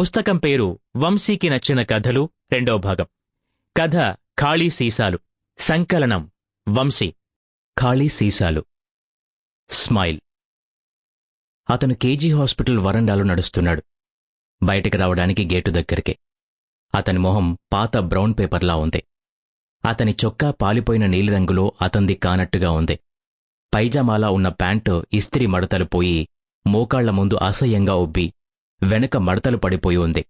పుస్తకం పేరు వంశీకి నచ్చిన కథలు రెండో భాగం. కథ ఖాళీ సీసాలు. సంకలనం. వంశీ. ఖాళీ సీసాలు. స్మైల్. అతను కేజీ హాస్పిటల్ వరండాలో నడుస్తున్నాడు. బయటికి రావడానికి గేటు దగ్గరికే. అతని మొహం పాత బ్రౌన్ పేపర్లా ఉంది. అతని చొక్కా పాలిపోయిన నీలిరంగులో అతంది కానట్టుగా ఉంది. పైజామాలా ఉన్న ప్యాంటు ఇస్త్రీ మడతలు పోయి మోకాళ్ళ ముందు అసహ్యంగా ఉబ్బి వెనక మడతలు పడిపోయి ఉంది.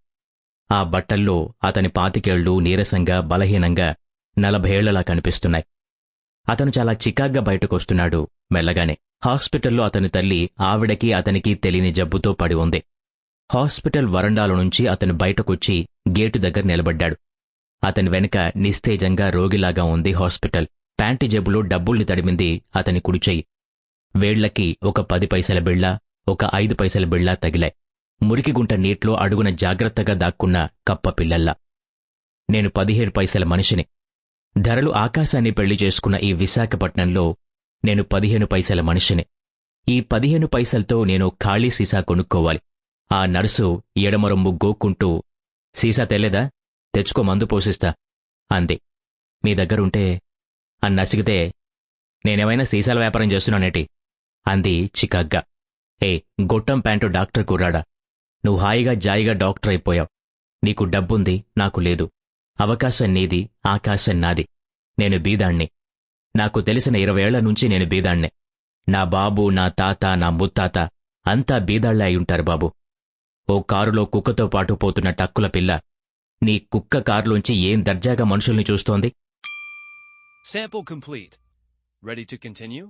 ఆ బట్టల్లో అతని పాతికేళ్ళు నీరసంగా బలహీనంగా నలభేళ్ళలా కనిపిస్తున్నాయి. అతను చాలా చికాగ్గా బయటకొస్తున్నాడు మెల్లగానే. హాస్పిటల్లో అతని తల్లి ఆవిడకి అతనికి తెలియని జబ్బుతో పడి ఉంది. హాస్పిటల్ వరండాలో నుంచి అతను బయటకొచ్చి గేటు దగ్గర నిలబడ్డాడు. అతని వెనక నిస్తేజంగా రోగిలాగా ఉంది హాస్పిటల్. ప్యాంటు జబ్బులో డబ్బుల్ని తడిమింది అతని కుడిచెయ్యి. వేళ్ళకి ఒక పది పైసల బిళ్ళ ఒక ఐదు పైసల బిళ్ళ తగిలాయి. మురికిగుంట నీట్లో అడుగున జాగ్రత్తగా దాక్కున్న కప్ప పిల్లల్లా. నేను పదిహేడు పైసల మనిషిని. ధరలు ఆకాశాన్ని పెళ్ళి చేసుకున్న ఈ విశాఖపట్నంలో నేను పదిహేను పైసల మనిషిని. ఈ పదిహేను పైసలతో నేను ఖాళీ సీసా కొనుక్కోవాలి. ఆ నర్సు ఎడమరొమ్ము గోక్కుంటూ సీసా తెల్లేదా? తెచ్చుకో మందు పోసిస్తా అంది. మీ దగ్గరుంటే అని నసిగితే నేనేమైనా సీసాల వ్యాపారం చేస్తున్నానేటి? అంది చికాగ్గా. ఏ గొట్టం ప్యాంటు డాక్టర్ కుర్రాడా నువ్వు హాయిగా జాయిగా డాక్టర్ అయిపోయావు. నీకు డబ్బుంది నాకు లేదు. అవకాశం నీది ఆకాశం నాది. నేను బీదాణ్ణి. నాకు తెలిసిన ఇరవేళ్ళ నుంచి నేను బీదాణ్ణే. నా బాబు నా తాత నా ముత్తాత అంతా బీదాళ్ళే అయ్యుంటారు బాబు. ఓ కారులో కుక్కతో పాటు పోతున్న టక్కుల పిల్ల. నీ కుక్క కారులోంచి ఏం దర్జాగా మనుషుల్ని చూస్తోంది? Sample complete. Ready to continue?